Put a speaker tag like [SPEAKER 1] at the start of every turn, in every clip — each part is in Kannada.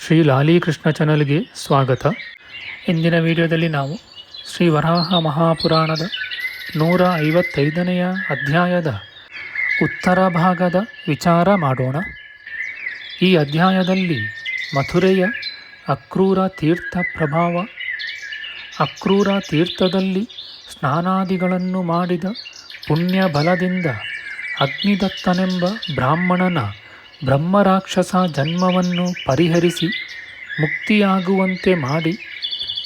[SPEAKER 1] ಶ್ರೀ ಲಾಲೀಕೃಷ್ಣ ಚಾನಲ್ಗೆ ಸ್ವಾಗತ. ಇಂದಿನ ವಿಡಿಯೋದಲ್ಲಿ ನಾವು ಶ್ರೀ ವರಾಹ ಮಹಾಪುರಾಣದ ನೂರ ಐವತ್ತೈದನೆಯ ಅಧ್ಯಾಯದ ಉತ್ತರ ಭಾಗದ ವಿಚಾರ ಮಾಡೋಣ. ಈ ಅಧ್ಯಾಯದಲ್ಲಿ ಮಥುರೆಯ ಅಕ್ರೂರ ತೀರ್ಥ ಪ್ರಭಾವ, ಅಕ್ರೂರ ತೀರ್ಥದಲ್ಲಿ ಸ್ನಾನಾದಿಗಳನ್ನು ಮಾಡಿದ ಪುಣ್ಯ ಬಲದಿಂದ ಅಗ್ನಿದತ್ತನೆಂಬ ಬ್ರಾಹ್ಮಣನ ಬ್ರಹ್ಮರಾಕ್ಷಸ ಜನ್ಮವನ್ನು ಪರಿಹರಿಸಿ ಮುಕ್ತಿಯಾಗುವಂತೆ ಮಾಡಿ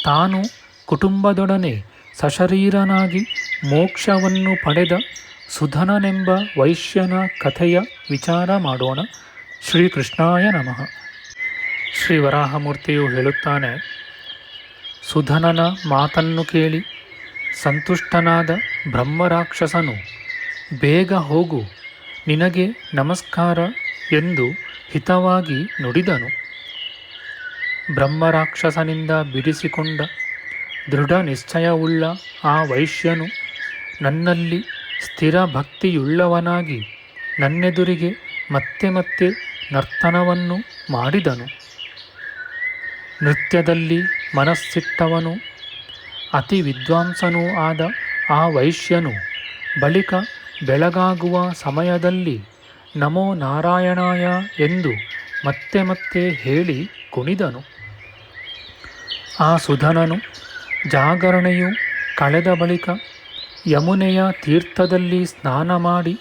[SPEAKER 1] ತಾನು ಕುಟುಂಬದೊಡನೆ ಸಶರೀರನಾಗಿ ಮೋಕ್ಷವನ್ನು ಪಡೆದ ಸುಧನನೆಂಬ ವೈಶ್ಯನ ಕಥೆಯ ವಿಚಾರ ಮಾಡೋಣ. ಶ್ರೀಕೃಷ್ಣಾಯ ನಮಃ. ಶ್ರೀ ವರಾಹಮೂರ್ತಿಯು ಹೇಳುತ್ತಾನೆ, ಸುಧನನ ಮಾತನ್ನು ಕೇಳಿ ಸಂತುಷ್ಟನಾದ ಬ್ರಹ್ಮರಾಕ್ಷಸನು ಬೇಗ ಹೋಗು, ನಿನಗೆ ನಮಸ್ಕಾರ ಎಂದು ಹಿತವಾಗಿ ನುಡಿದನು. ಬ್ರಹ್ಮರಾಕ್ಷಸನಿಂದ ಬಿಡಿಸಿಕೊಂಡ ದೃಢ ನಿಶ್ಚಯವುಳ್ಳ ಆ ವೈಶ್ಯನು ನನ್ನಲ್ಲಿ ಸ್ಥಿರ ಭಕ್ತಿಯುಳ್ಳವನಾಗಿ ನನ್ನೆದುರಿಗೆ ಮತ್ತೆ ಮತ್ತೆ ನರ್ತನವನ್ನು ಮಾಡಿದನು. ನೃತ್ಯದಲ್ಲಿ ಮನಸ್ಸಿಟ್ಟವನು, ಅತಿ ವಿದ್ವಾಂಸನೂ ಆದ ಆ ವೈಶ್ಯನು ಬಳಿಕ ಬೆಳಗಾಗುವ ಸಮಯದಲ್ಲಿ ನಮೋ ನಾರಾಯಣಾಯ ಎಂದು ಮತ್ತೆ ಮತ್ತೆ ಹೇಳಿ ಕುಣಿದನು. ಆ ಸುಧನನು ಜಾಗರಣೆಯು ಕಳೆದ ಬಳಿಕ ಯಮುನೆಯ ತೀರ್ಥದಲ್ಲಿ ಸ್ನಾನ ಮಾಡಿ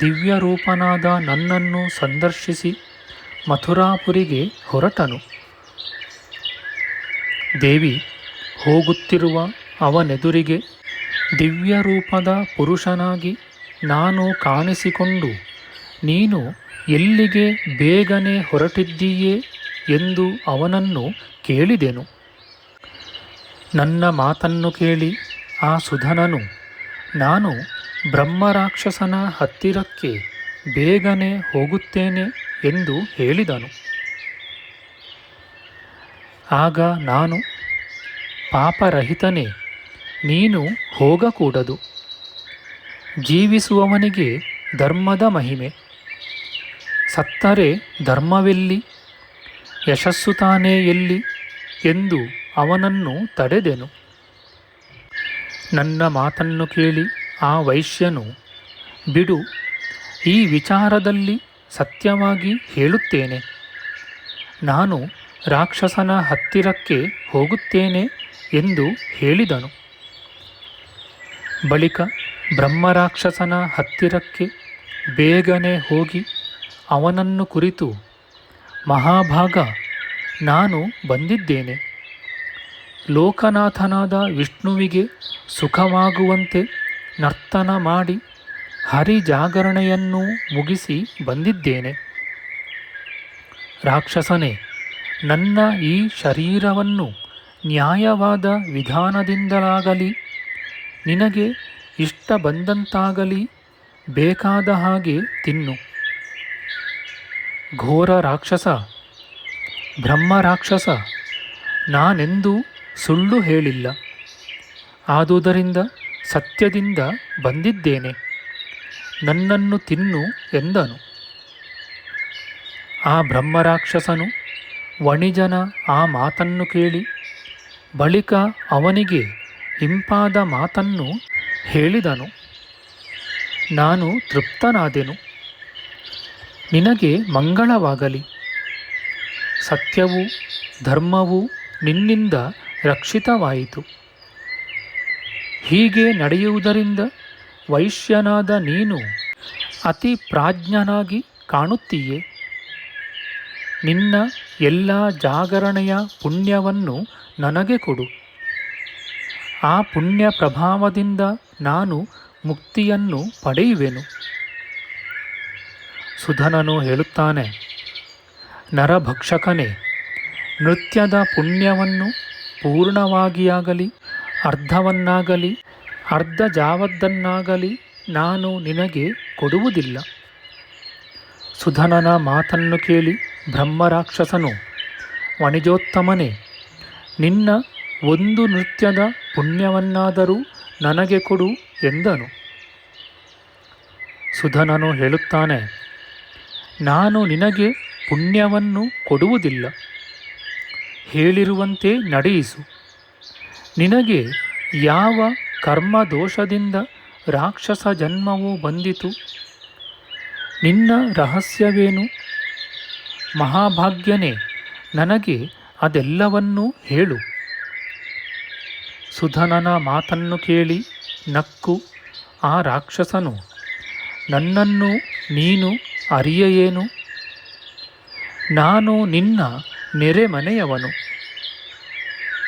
[SPEAKER 1] ದಿವ್ಯರೂಪನಾದ ನನ್ನನ್ನು ಸಂದರ್ಶಿಸಿ ಮಥುರಾಪುರಿಗೆ ಹೊರಟನು. ದೇವಿ ಹೋಗುತ್ತಿರುವ ಅವನೆದುರಿಗೆ ದಿವ್ಯರೂಪದ ಪುರುಷನಾಗಿ ನಾನು ಕಾಣಿಸಿಕೊಂಡು ನೀನು ಎಲ್ಲಿಗೆ ಬೇಗನೆ ಹೊರಟಿದ್ದೀಯೇ ಎಂದು ಅವನನ್ನು ಕೇಳಿದೆನು. ನನ್ನ ಮಾತನ್ನು ಕೇಳಿ ಆ ಸುಧನನು, ನಾನು ಬ್ರಹ್ಮರಾಕ್ಷಸನ ಹತ್ತಿರಕ್ಕೆ ಬೇಗನೆ ಹೋಗುತ್ತೇನೆ ಎಂದು ಹೇಳಿದನು. ಆಗ ನಾನು, ಪಾಪರಹಿತನೇ, ನೀನು ಹೋಗಕೂಡದು. ಜೀವಿಸುವವನಿಗೆ ಧರ್ಮದ ಮಹಿಮೆ. ಸತ್ತರೆ ಧರ್ಮವೆಲ್ಲಿ? ಯಶಸ್ಸು ತಾನೇ ಎಲ್ಲಿ? ಎಂದು ಅವನನ್ನು ತಡೆದೆನು. ನನ್ನ ಮಾತನ್ನು ಕೇಳಿ ಆ ವೈಶ್ಯನು, ಬಿಡು, ಈ ವಿಚಾರದಲ್ಲಿ ಸತ್ಯವಾಗಿ ಹೇಳುತ್ತೇನೆ. ನಾನು ರಾಕ್ಷಸನ ಹತ್ತಿರಕ್ಕೆ ಹೋಗುತ್ತೇನೆ ಎಂದು ಹೇಳಿದನು. ಬಳಿಕ ಬ್ರಹ್ಮರಾಕ್ಷಸನ ಹತ್ತಿರಕ್ಕೆ ಬೇಗನೆ ಹೋಗಿ ಅವನನ್ನು ಕುರಿತು, ಮಹಾಭಾಗ, ನಾನು ಬಂದಿದ್ದೇನೆ. ಲೋಕನಾಥನಾದ ವಿಷ್ಣುವಿಗೆ ಸುಖವಾಗುವಂತೆ ನರ್ತನ ಮಾಡಿ ಹರಿಜಾಗರಣೆಯನ್ನು ಮುಗಿಸಿ ಬಂದಿದ್ದೇನೆ. ರಾಕ್ಷಸನೇ, ನನ್ನ ಈ ಶರೀರವನ್ನು ನ್ಯಾಯವಾದ ವಿಧಾನದಿಂದಲಾಗಲಿ, ನಿನಗೆ ಇಷ್ಟ ಬಂದಂತಾಗಲಿ ಬೇಕಾದ ಹಾಗೆ ತಿನ್ನು. ಘೋರ ರಾಕ್ಷಸ. ಬ್ರಹ್ಮ ರಾಕ್ಷಸ. ನಾನೆಂದೂ ಸುಳ್ಳು ಹೇಳಿಲ್ಲ. ಆದುದರಿಂದ ಸತ್ಯದಿಂದ ಬಂದಿದ್ದೇನೆ. ನನ್ನನ್ನು ತಿನ್ನು ಎಂದನು. ಆ ಬ್ರಹ್ಮರಾಕ್ಷಸನು ವಣಿಜನ ಆ ಮಾತನ್ನು ಕೇಳಿ, ಬಳಿಕ ಅವನಿಗೆ ಇಂಪಾದ ಮಾತನ್ನು ಹೇಳಿದನು. ನಾನು ತೃಪ್ತನಾದೆನು. ನಿನಗೆ ಮಂಗಳವಾಗಲಿ. ಸತ್ಯವೂ ಧರ್ಮವೂ ನಿನ್ನಿಂದ ರಕ್ಷಿತವಾಯಿತು. ಹೀಗೆ ನಡೆಯುವುದರಿಂದ ವೈಶ್ಯನಾದ ನೀನು ಅತಿ ಪ್ರಾಜ್ಞನಾಗಿ ಕಾಣುತ್ತೀಯೇ. ನಿನ್ನ ಎಲ್ಲ ಜಾಗರಣೆಯ ಪುಣ್ಯವನ್ನು ನನಗೆ ಕೊಡು. ಆ ಪುಣ್ಯ ಪ್ರಭಾವದಿಂದ ನಾನು ಮುಕ್ತಿಯನ್ನು ಪಡೆಯುವೆನು. ಸುಧನನು ಹೇಳುತ್ತಾನೆ, ನರಭಕ್ಷಕನೇ, ನೃತ್ಯದ ಪುಣ್ಯವನ್ನು ಪೂರ್ಣವಾಗಿಯಾಗಲಿ, ಅರ್ಧವನ್ನಾಗಲಿ, ಅರ್ಧ ಜಾವದ್ದನ್ನಾಗಲಿ ನಾನು ನಿನಗೆ ಕೊಡುವುದಿಲ್ಲ. ಸುಧನನ ಮಾತನ್ನು ಕೇಳಿ ಬ್ರಹ್ಮರಾಕ್ಷಸನು, ವಣಿಜೋತ್ತಮನೇ, ನಿನ್ನ ಒಂದು ನೃತ್ಯದ ಪುಣ್ಯವನ್ನಾದರೂ ನನಗೆ ಕೊಡು ಎಂದನು. ಸುಧನನು ಹೇಳುತ್ತಾನೆ ನಾನು ನಿನಗೆ ಪುಣ್ಯವನ್ನು ಕೊಡುವುದಿಲ್ಲ. ಹೇಳಿರುವಂತೆ ನಡೆಯಿಸು. ನಿನಗೆ ಯಾವ ಕರ್ಮ ದೋಷದಿಂದ ರಾಕ್ಷಸ ಜನ್ಮವು ಬಂದಿತು? ನಿನ್ನ ರಹಸ್ಯವೇನು? ಮಹಾಭಾಗ್ಯನೇ, ನನಗೆ ಅದೆಲ್ಲವನ್ನೂ ಹೇಳು. ಸುಧನನ ಮಾತನ್ನು ಕೇಳಿ ನಕ್ಕು, ಆ ರಾಕ್ಷಸನು, ನನ್ನನ್ನು ನೀನು ಅರಿಯೇನು ನಾನು ನಿನ್ನ ನೆರೆಮನೆಯವನು.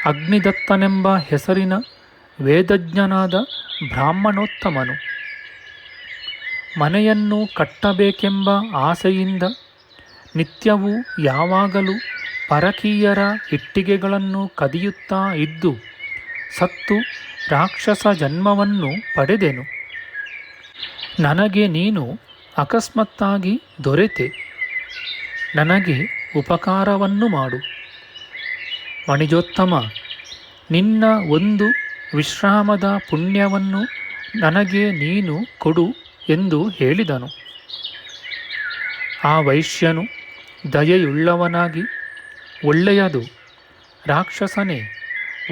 [SPEAKER 1] ಅಗ್ನಿದತ್ತನೆಂಬ ಹೆಸರಿನ ವೇದಜ್ಞನಾದ ಬ್ರಾಹ್ಮಣೋತ್ತಮನು. ಮನೆಯನ್ನು ಕಟ್ಟಬೇಕೆಂಬ ಆಸೆಯಿಂದ ನಿತ್ಯವೂ ಯಾವಾಗಲೂ ಪರಕೀಯರ ಇಟ್ಟಿಗೆಗಳನ್ನು ಕದಿಯುತ್ತಾ ಇದ್ದು ಸತ್ತು ರಾಕ್ಷಸ ಜನ್ಮವನ್ನು ಪಡೆದೆನು. ನನಗೆ ನೀನು ಅಕಸ್ಮಾತ್ತಾಗಿ ದೊರೆತೆ. ನನಗೆ ಉಪಕಾರವನ್ನು ಮಾಡು. ವಣಿಜೋತ್ತಮ ನಿನ್ನ ಒಂದು ವಿಶ್ರಾಮದ ಪುಣ್ಯವನ್ನು ನನಗೆ ನೀನು ಕೊಡು ಎಂದು ಹೇಳಿದನು. ಆ ವೈಶ್ಯನು ದಯೆಯುಳ್ಳವನಾಗಿ ಒಳ್ಳೆಯದು. ರಾಕ್ಷಸನೇ,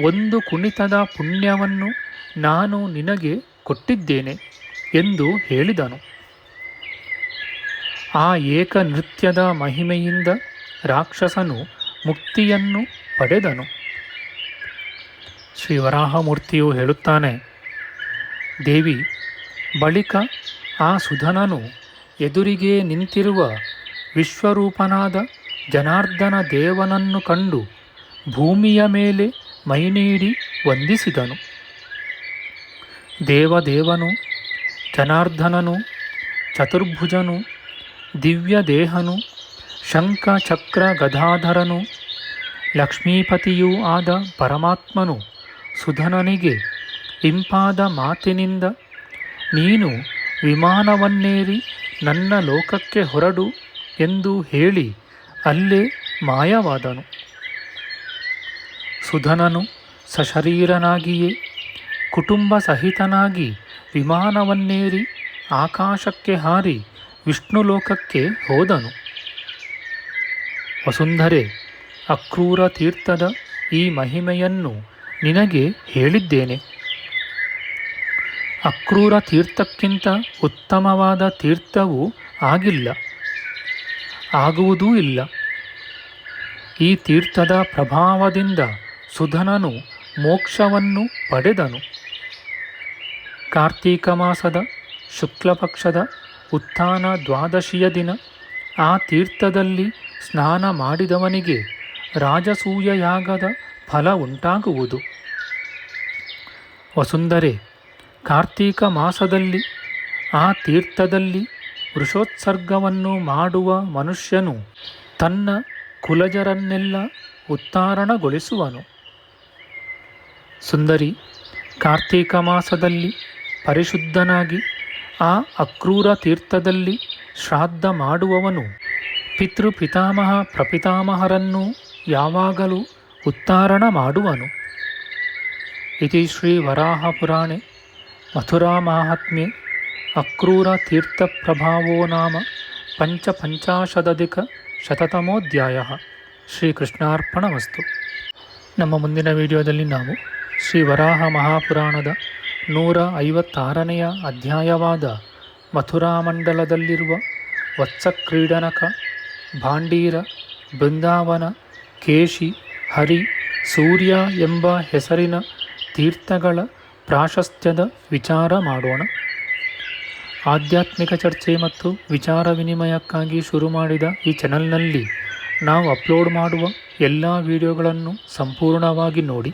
[SPEAKER 1] ಒಂದು ಕುಣಿತದ ಪುಣ್ಯವನ್ನು ನಾನು ನಿನಗೆ ಕೊಟ್ಟಿದ್ದೇನೆ ಎಂದು ಹೇಳಿದನು. ಆ ಏಕ ನೃತ್ಯದ ಮಹಿಮೆಯಿಂದ ರಾಕ್ಷಸನು ಮುಕ್ತಿಯನ್ನು ಪಡೆದನು. ಶ್ರೀ ವರಾಹಮೂರ್ತಿಯು ಹೇಳುತ್ತಾನೆ, ದೇವಿ, ಬಳಿಕ ಆ ಸುಧನನು ಎದುರಿಗೆ ನಿಂತಿರುವ ವಿಶ್ವರೂಪನಾದ ಜನಾರ್ದನ ದೇವನನ್ನು ಕಂಡು ಭೂಮಿಯ ಮೇಲೆ ಮೈನೀಡಿ ವಂದಿಸಿದನು. ದೇವದೇವನು, ಜನಾರ್ದನನು, ಚತುರ್ಭುಜನು ದಿವ್ಯ ದೇಹನು ಶಂಖ ಚಕ್ರ ಗದಾಧರನು ಲಕ್ಷ್ಮೀಪತಿಯೂ ಆದ ಪರಮಾತ್ಮನು ಸುಧನನಿಗೆ ಇಂಪಾದ ಮಾತಿನಿಂದ, ನೀನು ವಿಮಾನವನ್ನೇರಿ ನನ್ನ ಲೋಕಕ್ಕೆ ಹೊರಡು ಎಂದು ಹೇಳಿ ಅಲ್ಲೇ ಮಾಯವಾದನು. ಸುಧನನು ಸಶರೀರನಾಗಿಯೇ ಕುಟುಂಬ ಸಹಿತನಾಗಿ ವಿಮಾನವನ್ನೇರಿ ಆಕಾಶಕ್ಕೆ ಹಾರಿ ವಿಷ್ಣು ಲೋಕಕ್ಕೆ ಹೋದನು. ವಸುಂಧರೆ, ಅಕ್ರೂರ ತೀರ್ಥದ ಈ ಮಹಿಮೆಯನ್ನು ನಿನಗೆ ಹೇಳಿದ್ದೇನೆ. ಅಕ್ರೂರ ತೀರ್ಥಕ್ಕಿಂತ ಉತ್ತಮವಾದ ತೀರ್ಥವು ಆಗಿಲ್ಲ, ಆಗುವುದೂ ಇಲ್ಲ. ಈ ತೀರ್ಥದ ಪ್ರಭಾವದಿಂದ ಸುಧನನು ಮೋಕ್ಷವನ್ನು ಪಡೆದನು. ಕಾರ್ತೀಕ ಮಾಸದ ಶುಕ್ಲಪಕ್ಷದ ಉತ್ಥಾನ ದ್ವಾದಶಿಯ ದಿನ. ಆ ತೀರ್ಥದಲ್ಲಿ ಸ್ನಾನ ಮಾಡಿದವನಿಗೆ ರಾಜಸೂಯ ಯಾಗದ ಫಲ ಉಂಟಾಗುವುದು. ವಸುಂಧರೆ, ಕಾರ್ತೀಕ ಮಾಸದಲ್ಲಿ ಆ ತೀರ್ಥದಲ್ಲಿ ವೃಷೋತ್ಸರ್ಗವನ್ನು ಮಾಡುವ ಮನುಷ್ಯನು ತನ್ನ ಕುಲಜರನ್ನೆಲ್ಲ ಉತ್ತಾರಣಗೊಳಿಸುವನು. ಸುಂದರಿ, ಕಾರ್ತೀಕ ಮಾಸದಲ್ಲಿ ಪರಿಶುದ್ಧನಾಗಿ ಆ ಅಕ್ರೂರ ತೀರ್ಥದಲ್ಲಿ ಶ್ರಾದ್ದ ಮಾಡುವವನು. ಪಿತೃ ಪಿತಾಮಹ ಪ್ರಪಿತಾಮಹರನ್ನು ಯಾವಾಗಲೂ ಉತ್ತಾರಣ ಮಾಡುವನು. ಇತಿ ಶ್ರೀ ವರಾಹಪುರಾಣೆ ಮಥುರಾಮಾಹಾತ್ಮ್ಯೆ ಅಕ್ರೂರ ತೀರ್ಥ ಪ್ರಭಾವೋ ನಾಮ ಪಂಚಪಂಚಾಶದಧಿಕ ಶತತಮೋಧ್ಯಾಯ. ಶ್ರೀಕೃಷ್ಣಾರ್ಪಣಮಸ್ತು. ನಮ್ಮ ಮುಂದಿನ ವಿಡಿಯೋದಲ್ಲಿ ನಾವು ಶ್ರೀ ವರಾಹ ಮಹಾಪುರಾಣದ ನೂರ ಐವತ್ತಾರನೆಯ ಅಧ್ಯಾಯವಾದ ಮಥುರಾಮಂಡಲದಲ್ಲಿರುವ ವತ್ಸಕ್ರೀಡನಕ, ಭಾಂಡೀರ, ಬೃಂದಾವನ, ಕೇಶಿ, ಹರಿ, ಸೂರ್ಯ ಎಂಬ ಹೆಸರಿನ ತೀರ್ಥಗಳ ಪ್ರಾಶಸ್ತ್ಯದ ವಿಚಾರ ಮಾಡೋಣ. ಆಧ್ಯಾತ್ಮಿಕ ಚರ್ಚೆ ಮತ್ತು ವಿಚಾರ ವಿನಿಮಯಕ್ಕಾಗಿ ಶುರು ಮಾಡಿದ ಈ ಚಾನಲ್ನಲ್ಲಿ ನಾವು ಅಪ್ಲೋಡ್ ಮಾಡುವ ಎಲ್ಲ ವಿಡಿಯೋಗಳನ್ನು ಸಂಪೂರ್ಣವಾಗಿ ನೋಡಿ.